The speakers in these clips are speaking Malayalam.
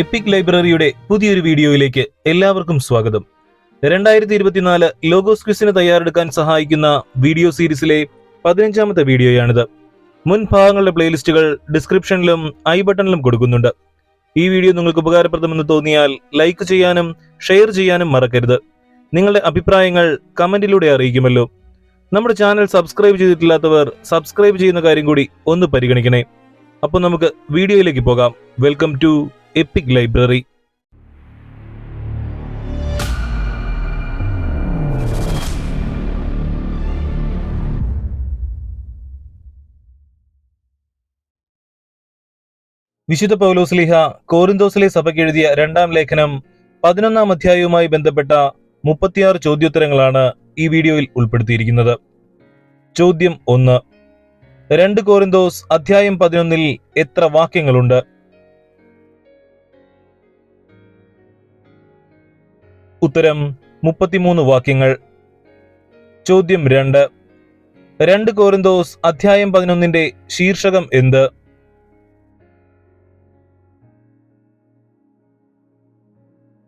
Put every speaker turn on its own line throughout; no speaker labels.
എപ്പിക് ലൈബ്രറിയുടെ പുതിയൊരു വീഡിയോയിലേക്ക് എല്ലാവർക്കും സ്വാഗതം. രണ്ടായിരത്തി ഇരുപത്തിനാല് ലോഗോസ് ക്വിസിന് തയ്യാറെടുക്കാൻ സഹായിക്കുന്ന വീഡിയോ സീരീസിലെ പതിനഞ്ചാമത്തെ വീഡിയോയാണിത്. മുൻ ഭാഗങ്ങളുടെ പ്ലേലിസ്റ്റുകൾ ഡിസ്ക്രിപ്ഷനിലും ഐ ബട്ടണിലും കൊടുക്കുന്നുണ്ട്. ഈ വീഡിയോ നിങ്ങൾക്ക് ഉപകാരപ്രദമെന്ന് തോന്നിയാൽ ലൈക്ക് ചെയ്യാനും ഷെയർ ചെയ്യാനും മറക്കരുത്. നിങ്ങളുടെ അഭിപ്രായങ്ങൾ കമന്റിലൂടെ അറിയിക്കുമല്ലോ. നമ്മുടെ ചാനൽ സബ്സ്ക്രൈബ് ചെയ്തിട്ടില്ലാത്തവർ സബ്സ്ക്രൈബ് ചെയ്യുന്ന കാര്യം കൂടി ഒന്ന് പരിഗണിക്കണേ. അപ്പോൾ നമുക്ക് വീഡിയോയിലേക്ക് പോകാം. വെൽക്കം ടു എപ്പിക് ലൈബ്രറി വിശുദ്ധ പൗലോസ്ലിഹ കോറിന്തോസിലെ സഭയ്ക്ക് എഴുതിയ രണ്ടാം ലേഖനം പതിനൊന്നാം അധ്യായവുമായി ബന്ധപ്പെട്ട മുപ്പത്തിയാറ് ചോദ്യോത്തരങ്ങളാണ് ഈ വീഡിയോയിൽ ഉൾപ്പെടുത്തിയിരിക്കുന്നത്. ചോദ്യം ഒന്ന്. രണ്ട് കോറിന്തോസ് അധ്യായം പതിനൊന്നിൽ എത്ര വാക്യങ്ങളുണ്ട്? ഉത്തരം മുപ്പത്തിമൂന്ന് വാക്യങ്ങൾ. ചോദ്യം രണ്ട്. രണ്ട് കോരിന്തോസ് അധ്യായം പതിനൊന്നിന്റെ ശീർഷകം എന്ത്?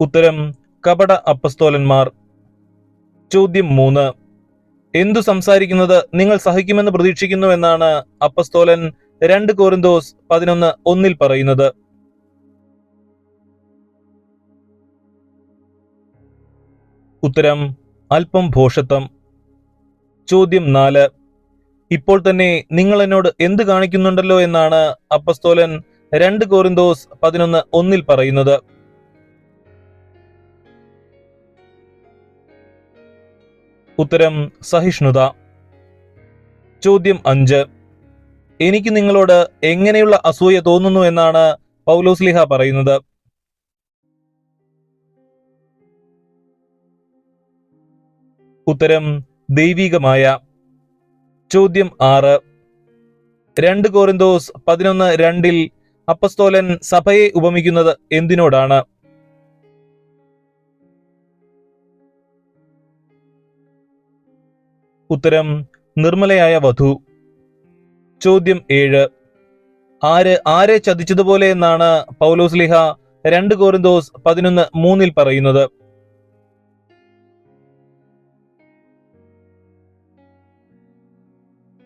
ഉത്തരം കപട അപ്പസ്തോലന്മാർ. ചോദ്യം മൂന്ന്. എന്തു സംസാരിക്കുന്നത് നിങ്ങൾ സഹിക്കുമെന്ന് പ്രതീക്ഷിക്കുന്നു എന്നാണ് അപ്പസ്തോലൻ രണ്ട് കോരിന്തോസ് പതിനൊന്ന് ഒന്നിൽ പറയുന്നത്. ഉത്തരം അല്പം ഭോഷത്വം ചോദ്യം നാല്. ഇപ്പോൾ തന്നെ നിങ്ങൾ എന്നോട് എന്ത് കാണിക്കുന്നുണ്ടല്ലോ എന്നാണ് അപ്പസ്തോലൻ രണ്ട് കോറിന്തോസ് പതിനൊന്ന് ഒന്നിൽ പറയുന്നത്. ഉത്തരം സഹിഷ്ണുത. ചോദ്യം അഞ്ച്. എനിക്ക് നിങ്ങളോട് എങ്ങനെയുള്ള അസൂയ തോന്നുന്നു എന്നാണ് പൗലോസ്ലിഹ പറയുന്നത്. ഉത്തരം ദൈവികമായ. ചോദ്യം ആറ്. രണ്ട് കോറിന്തോസ് പതിനൊന്ന് രണ്ടിൽ അപ്പസ്തോലൻ സഭയെ ഉപമിക്കുന്നത് എന്തിനോടാണ്? ഉത്തരം നിർമ്മലയായ വധു. ചോദ്യം ഏഴ്. ആര് ആരെ ചതിച്ചതുപോലെ എന്നാണ് പൗലോസ്ലിഹ രണ്ട് കോറിന്തോസ് പതിനൊന്ന് മൂന്നിൽ പറയുന്നത്.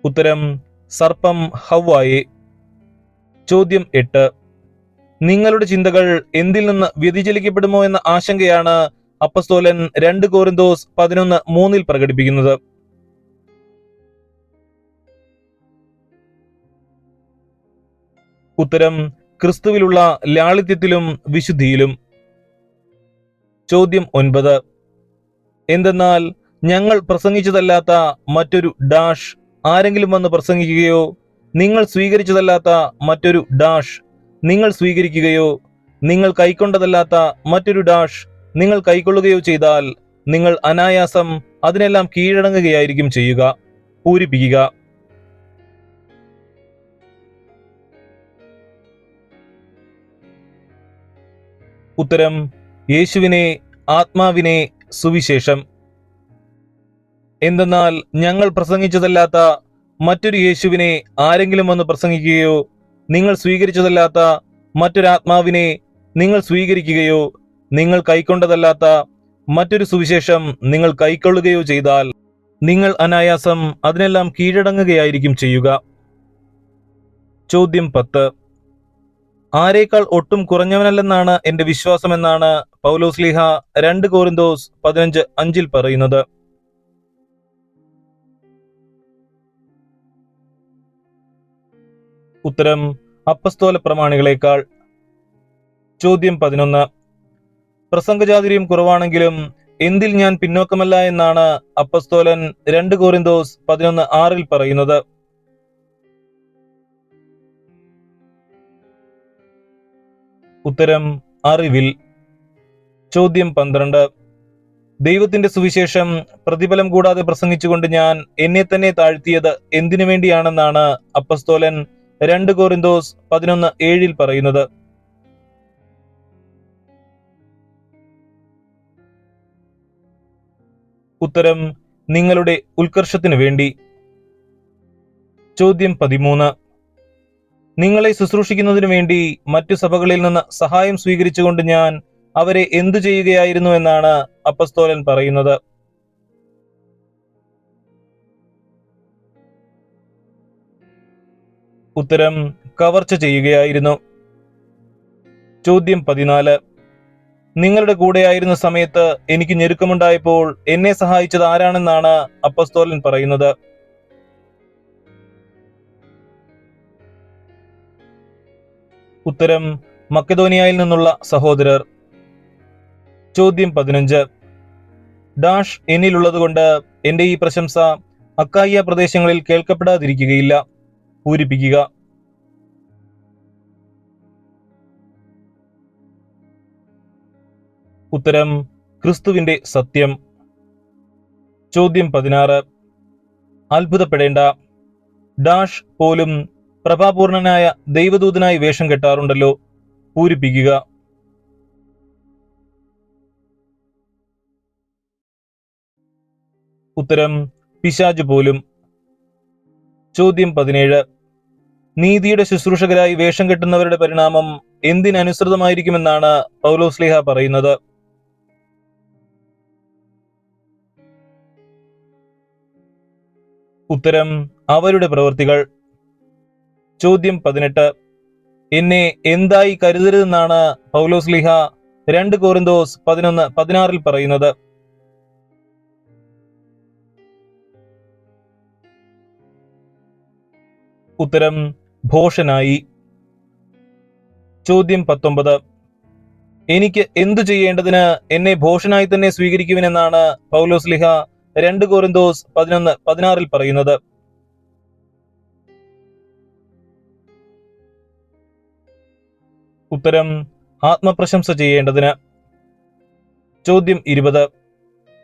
ഉത്തരം സർപ്പം ഹവായെ ചോദ്യം എട്ട്. നിങ്ങളുടെ ചിന്തകൾ എന്തിൽ നിന്ന് വ്യതിചലിക്കപ്പെടുമോ എന്ന ആശങ്കയാണ് അപ്പസ്തോലൻ രണ്ട് കോരിന്തോസ് പതിനൊന്ന് മൂന്നിൽ പ്രകടിപ്പിക്കുന്നത്. ഉത്തരം ക്രിസ്തുവിലുള്ള ലാളിത്യത്തിലും വിശുദ്ധിയിലും. ചോദ്യം ഒൻപത്. എന്തെന്നാൽ ഞങ്ങൾ പ്രസംഗിച്ചതല്ലാത്ത മറ്റൊരു ഡാഷ് ആരെങ്കിലും വന്ന് പ്രസംഗിക്കുകയോ നിങ്ങൾ സ്വീകരിച്ചതല്ലാത്ത മറ്റൊരു ഡാഷ് നിങ്ങൾ സ്വീകരിക്കുകയോ നിങ്ങൾ കൈക്കൊണ്ടതല്ലാത്ത മറ്റൊരു ഡാഷ് നിങ്ങൾ കൈക്കൊള്ളുകയോ ചെയ്താൽ നിങ്ങൾ അനായാസം അതിനെല്ലാം കീഴടങ്ങുകയായിരിക്കും ചെയ്യുക. പൂരിപ്പിക്കുക. ഉത്തരം യേശുവിനെ ആത്മാവിനെ സുവിശേഷം. എന്തെന്നാൽ ഞങ്ങൾ പ്രസംഗിച്ചതല്ലാത്ത മറ്റൊരു യേശുവിനെ ആരെങ്കിലും വന്ന് പ്രസംഗിക്കുകയോ നിങ്ങൾ സ്വീകരിച്ചതല്ലാത്ത മറ്റൊരാത്മാവിനെ നിങ്ങൾ സ്വീകരിക്കുകയോ നിങ്ങൾ കൈക്കൊണ്ടതല്ലാത്ത മറ്റൊരു സുവിശേഷം നിങ്ങൾ കൈക്കൊള്ളുകയോ ചെയ്താൽ നിങ്ങൾ അനായാസം അതിനെല്ലാം കീഴടങ്ങുകയായിരിക്കും ചെയ്യുക. ചോദ്യം പത്ത്. ആരേക്കാൾ ഒട്ടും കുറഞ്ഞവനല്ലെന്നാണ് എന്റെ വിശ്വാസമെന്നാണ് പൗലോസ്ലിഹ രണ്ട് കോറിന്തോസ് പതിനഞ്ച് അഞ്ചിൽ പറയുന്നത്. ഉത്തരം അപ്പസ്തോല പ്രമാണികളെക്കാൾ. ചോദ്യം പതിനൊന്ന്. പ്രസംഗചാതുര്യം കുറവാണെങ്കിലും എന്തിൽ ഞാൻ പിന്നോക്കമല്ല എന്നാണ് അപ്പസ്തോലൻ രണ്ട് കോറിന്തോസ് പതിനൊന്ന് ആറിൽ പറയുന്നത്. ഉത്തരം അറിവിൽ. ചോദ്യം പന്ത്രണ്ട്. ദൈവത്തിന്റെ സുവിശേഷം പ്രതിഫലം കൂടാതെ പ്രസംഗിച്ചുകൊണ്ട് ഞാൻ എന്നെ തന്നെ താഴ്ത്തിയത് എന്തിനു വേണ്ടിയാണെന്നാണ് അപ്പസ്തോലൻ രണ്ട് കോറിന്തോസ് പതിനൊന്ന് ഏഴിൽ പറയുന്നത്. ഉത്തരം നിങ്ങളുടെ ഉത്കർഷത്തിനു വേണ്ടി. ചോദ്യം പതിമൂന്ന്. നിങ്ങളെ ശുശ്രൂഷിക്കുന്നതിനു വേണ്ടി മറ്റു സഭകളിൽ നിന്ന് സഹായം സ്വീകരിച്ചുകൊണ്ട് ഞാൻ അവരെ എന്തു ചെയ്യുകയായിരുന്നു എന്നാണ് അപ്പസ്തോലൻ പറയുന്നത്. ഉത്തരം കവർച്ച ചെയ്യുകയായിരുന്നു. ചോദ്യം പതിനാല്. നിങ്ങളുടെ കൂടെയായിരുന്ന സമയത്ത് എനിക്ക് ഞെരുക്കമുണ്ടായപ്പോൾ എന്നെ സഹായിച്ചത് ആരാണെന്നാണ് അപ്പസ്തോലൻ പറയുന്നത്? ഉത്തരം മക്കദോനിയയിൽ നിന്നുള്ള സഹോദരർ. ചോദ്യം പതിനഞ്ച്. ഡാഷ് എന്നിലുള്ളതുകൊണ്ട് എന്റെ ഈ പ്രശംസ അക്കായ പ്രദേശങ്ങളിൽ കേൾക്കപ്പെടാതിരിക്കുകയില്ല. പൂരിപ്പിക്കുക. ഉത്തരം ക്രിസ്തുവിന്റെ സത്യം. ചോദ്യം പതിനാറ്. അത്ഭുതപ്പെടേണ്ട. ഡാഷ് പോലും പ്രഭാപൂർണനായ ദൈവദൂതനായി വേഷം കെട്ടാറുണ്ടല്ലോ. പൂരിപ്പിക്കുക. ഉത്തരം പിശാജ് പോലും. ചോദ്യം പതിനേഴ്. നീതിയുടെ ശുശ്രൂഷകരായി വേഷം കെട്ടുന്നവരുടെ പരിണാമം എന്തിനനുസൃതമായിരിക്കുമെന്നാണ് പൗലോസ്ലിഹ പറയുന്നത്. ഉത്തരം അവരുടെ പ്രവൃത്തികൾ. ചോദ്യം പതിനെട്ട്. എന്നെ എന്തായി കരുതരുതെന്നാണ് പൗലോസ്ലിഹ രണ്ട് കോറിന്തോസ് പതിനൊന്ന് പതിനാറിൽ പറയുന്നത്. ഉത്തരം ഭോഷനായി. ചോദ്യം പത്തൊമ്പത്. എനിക്ക് എന്തു ചെയ്യേണ്ടതിന് എന്നെ ഭോഷനായി തന്നെ സ്വീകരിക്കുവിനെന്നാണ് പൗലോസ് ലിഹ രണ്ട് കോരിന്തോസ് പതിനൊന്ന് പതിനാറിൽ പറയുന്നത്. ഉത്തരം ആത്മപ്രശംസ ചെയ്യേണ്ടതിന്. ചോദ്യം ഇരുപത്.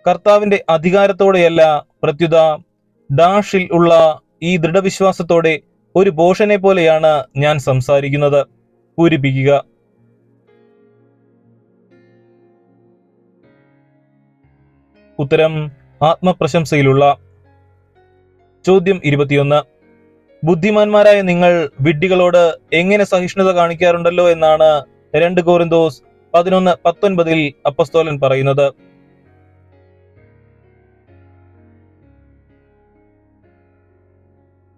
കർത്താവിന്റെ അധികാരത്തോടെയല്ല പ്രത്യുത ഡാഷിൽ ഉള്ള ഈ ദൃഢവിശ്വാസത്തോടെ ഒരു ബോഷനെ പോലെയാണ് ഞാൻ സംസാരിക്കുന്നത്. പൂരിപ്പിക്കുക. ഉത്തരം ആത്മപ്രശംസയിലുള്ള. ചോദ്യം ഇരുപത്തിയൊന്ന്. ബുദ്ധിമാന്മാരായ നിങ്ങൾ വിഡ്ഢികളോട് എങ്ങനെ സഹിഷ്ണുത കാണിക്കാറുണ്ടല്ലോ എന്നാണ് രണ്ട് കോറിന്തോസ് പതിനൊന്ന് പത്തൊൻപതിൽ അപ്പസ്തോലൻ പറയുന്നത്.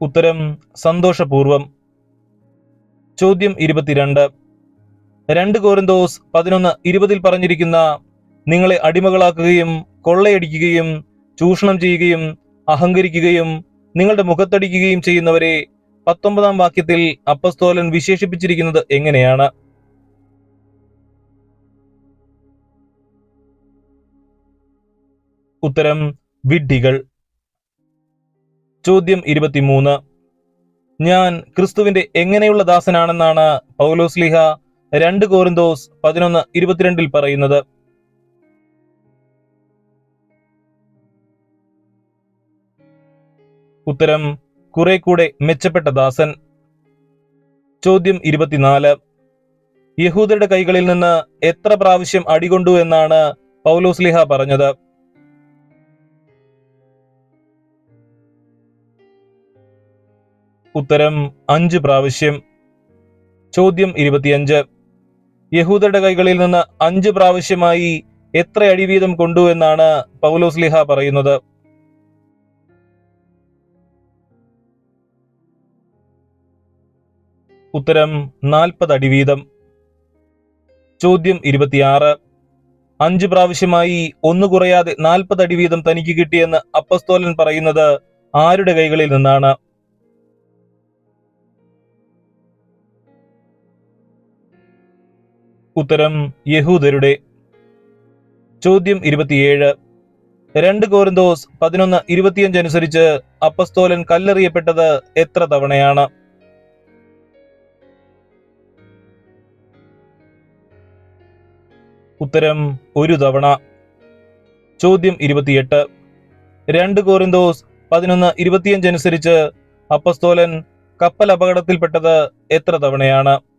ഉത്തരം സന്തോഷപൂർവം. ചോദ്യം ഇരുപത്തിരണ്ട്. രണ്ട് കോരന്തോസ് പതിനൊന്ന് ഇരുപതിൽ പറഞ്ഞിരിക്കുന്ന നിങ്ങളെ അടിമകളാക്കുകയും കൊള്ളയടിക്കുകയും ചൂഷണം ചെയ്യുകയും അഹങ്കരിക്കുകയും നിങ്ങളുടെ മുഖത്തടിക്കുകയും ചെയ്യുന്നവരെ പത്തൊമ്പതാം വാക്യത്തിൽ അപ്പസ്തോലൻ വിശേഷിപ്പിച്ചിരിക്കുന്നത് എങ്ങനെയാണ്? ഉത്തരം വിഡ്ഢികൾ. ചോദ്യം ഇരുപത്തിമൂന്ന്. ഞാൻ ക്രിസ്തുവിന്റെ എങ്ങനെയുള്ള ദാസനാണെന്നാണ് പൗലോസ്ലിഹ രണ്ട് കോറിന്തോസ് പതിനൊന്ന് ഇരുപത്തിരണ്ടിൽ പറയുന്നത്. ഉത്തരം കുറെ കൂടെ മെച്ചപ്പെട്ട ദാസൻ. ചോദ്യം ഇരുപത്തിനാല്. യഹൂദരുടെ കൈകളിൽ നിന്ന് എത്ര പ്രാവശ്യം അടികൊണ്ടു എന്നാണ് പൗലോസ്ലിഹ പറഞ്ഞത്. ഉത്തരം അഞ്ച് പ്രാവശ്യം. ചോദ്യം ഇരുപത്തിയഞ്ച്. യഹൂദരുടെ കൈകളിൽ നിന്ന് അഞ്ച് പ്രാവശ്യമായി എത്ര അടിവീതം കൊണ്ടു എന്നാണ് പൗലോസ് ലിഹ പറയുന്നത്. ഉത്തരം നാൽപ്പത് അടിവീതം ചോദ്യം ഇരുപത്തിയാറ്. അഞ്ച് പ്രാവശ്യമായി ഒന്നു കുറയാതെ നാൽപ്പത് അടിവീതം തനിക്ക് കിട്ടിയെന്ന് അപ്പസ്തോലൻ പറയുന്നത് ആരുടെ കൈകളിൽ നിന്നാണ്? ഉത്തരം യഹൂദരുടെ. ചോദ്യം ഇരുപത്തിയേഴ്. രണ്ട് കോരന്തോസ് പതിനൊന്ന് ഇരുപത്തിയഞ്ച് അനുസരിച്ച് അപ്പസ്തോലൻ കല്ലെറിയപ്പെട്ടത് എത്ര തവണയാണ്? ഉത്തരം ഒരു തവണ. ചോദ്യം ഇരുപത്തിയെട്ട്. രണ്ട് കോരന്തോസ് പതിനൊന്ന് ഇരുപത്തിയഞ്ച് അനുസരിച്ച് അപ്പസ്തോലൻ കപ്പൽ അപകടത്തിൽപ്പെട്ടത് എത്ര തവണയാണ്?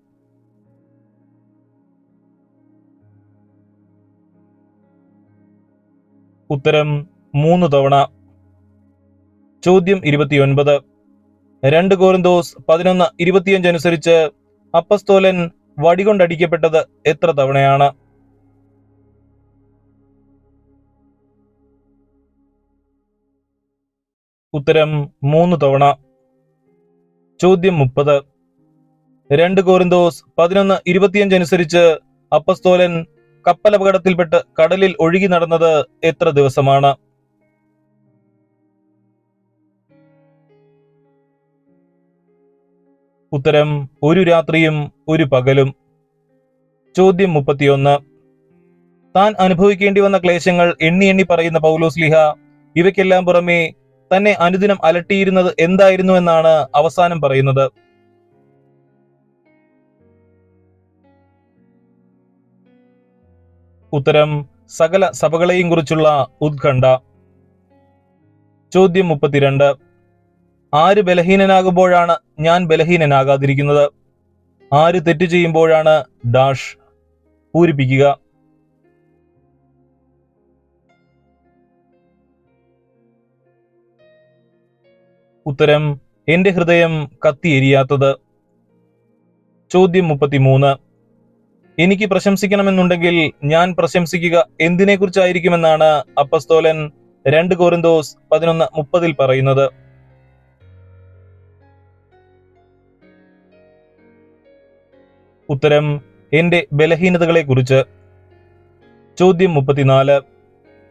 ഉത്തരം മൂന്ന് തവണ. ചോദ്യം ഇരുപത്തിയൊൻപത്. രണ്ട് കോരന്തോസ് പതിനൊന്ന് ഇരുപത്തിയഞ്ച് അനുസരിച്ച് അപ്പസ്തോലൻ വടികൊണ്ടടിക്കപ്പെട്ടത് എത്ര തവണയാണ്? ഉത്തരം മൂന്ന് തവണ. ചോദ്യം മുപ്പത്. രണ്ട് കോരന്തോസ് പതിനൊന്ന് ഇരുപത്തിയഞ്ച് അനുസരിച്ച് അപ്പസ്തോലൻ കപ്പലപകടത്തിൽപ്പെട്ട് കടലിൽ ഒഴുകി നടന്നത് എത്ര ദിവസമാണ്? ഉത്തരം ഒരു രാത്രിയും ഒരു പകലും. ചോദ്യം മുപ്പത്തിയൊന്ന്. താൻ അനുഭവിക്കേണ്ടി വന്ന ക്ലേശങ്ങൾ എണ്ണി എണ്ണി പറയുന്ന പൗലോസ് ലിഹ ഇവയ്ക്കെല്ലാം പുറമെ തന്നെ അനുദിനം അലട്ടിയിരുന്നത് എന്തായിരുന്നു എന്നാണ് അവസാനം പറയുന്നത്. ഉത്തരം സകല സഭകളെയും കുറിച്ചുള്ള ഉത്കണ്ഠ. ചോദ്യം മുപ്പത്തിരണ്ട്. ആര് ബലഹീനനാകുമ്പോഴാണ് ഞാൻ ബലഹീനനാകാതിരിക്കുന്നത്? ആര് തെറ്റ് ചെയ്യുമ്പോഴാണ് ഡാഷ് പൂരിപ്പിക്കുക? ഉത്തരം എന്റെ ഹൃദയം കത്തിയെരിയാത്തത്. ചോദ്യം മുപ്പത്തിമൂന്ന്. എനിക്ക് പ്രശംസിക്കണമെന്നുണ്ടെങ്കിൽ ഞാൻ പ്രശംസിക്കുക എന്തിനെക്കുറിച്ചായിരിക്കുമെന്നാണ് അപ്പസ്തോലൻ രണ്ട് കോരിന്തോസ് പതിനൊന്ന് മുപ്പതിൽ പറയുന്നത്. ഉത്തരം എന്റെ ബലഹീനതകളെ കുറിച്ച് ചോദ്യം മുപ്പത്തിനാല്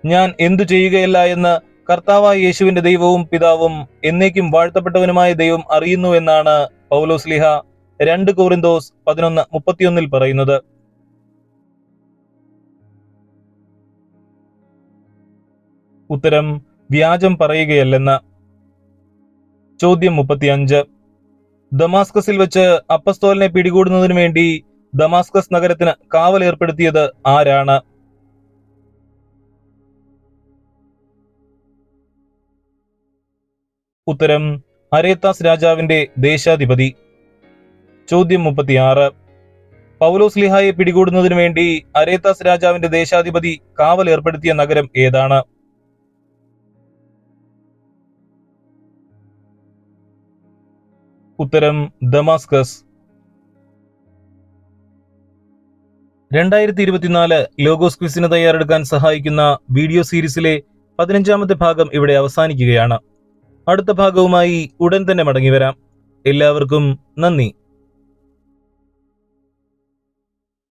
ഞാൻ എന്തു ചെയ്യുകയല്ല എന്ന് കർത്താവായ യേശുവിന്റെ ദൈവവും പിതാവും എന്നേക്കും വാഴ്ത്തപ്പെട്ടവനുമായ ദൈവം അറിയുന്നു എന്നാണ് പൗലോസ്ലിഹ രണ്ട് കോറിന്തോസ് പതിനൊന്ന് മുപ്പത്തിയൊന്നിൽ പറയുന്നത്. ഉത്തരം വ്യാജം പറയുകയല്ലെന്ന് ചോദ്യം മുപ്പത്തിയഞ്ച്. ദമാസ്കസിൽ വെച്ച് അപ്പസ്തോലിനെ പിടികൂടുന്നതിനു വേണ്ടി ദമാസ്കസ് നഗരത്തിന് കാവൽ ഏർപ്പെടുത്തിയത് ആരാണ്? ഉത്തരം അരേത്താസ് രാജാവിന്റെ ദേശാധിപതി. ചോദ്യം മുപ്പത്തിയാറ്. പൗലോസ് ലിഹായെ പിടികൂടുന്നതിനു വേണ്ടി അരേത്താസ് രാജാവിന്റെ ദേശാധിപതി കാവൽ ഏർപ്പെടുത്തിയ നഗരം ഏതാണ്? ഉത്തരം ദമാസ്കസ്. രണ്ടായിരത്തി ഇരുപത്തിനാല് ലോഗോസ് ക്വിസിന് തയ്യാറെടുക്കാൻ സഹായിക്കുന്ന വീഡിയോ സീരീസിലെ പതിനഞ്ചാമത്തെ ഭാഗം ഇവിടെ അവസാനിക്കുകയാണ്. അടുത്ത ഭാഗവുമായി ഉടൻ തന്നെ മടങ്ങി വരാം എല്ലാവർക്കും നന്ദി.